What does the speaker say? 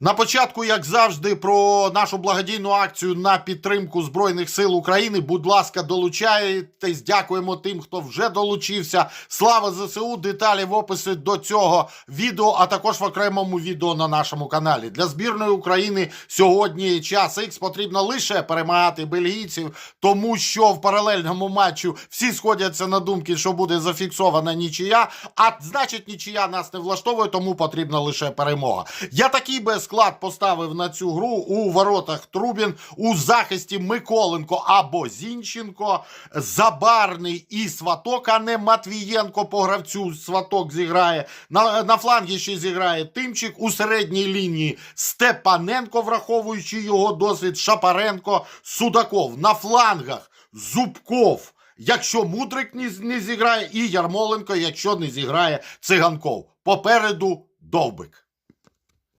На початку, як завжди, про нашу благодійну акцію на підтримку Збройних сил України. Будь ласка, долучайтесь. Дякуємо тим, хто вже долучився. Слава ЗСУ! Деталі в описі до цього відео, а також в окремому відео на нашому каналі. Для збірної України сьогодні час Х потрібно лише перемагати бельгійців, тому що в паралельному матчу всі сходяться на думки, що буде зафіксована нічия. А значить, нічия нас не влаштовує, тому потрібна лише перемога. Я такий би склад поставив на цю гру у воротах Трубін, у захисті Миколенко або Зінченко, Забарний і Сваток, а не Матвієнко по гравцю Сваток зіграє. На, на флангі ще зіграє Тимчик, у середній лінії Степаненко, враховуючи його досвід, Шапаренко, Судаков. На флангах Зубков. Якщо Мудрик не, не зіграє, і Ярмоленко, якщо не зіграє Циганков. Попереду Довбик.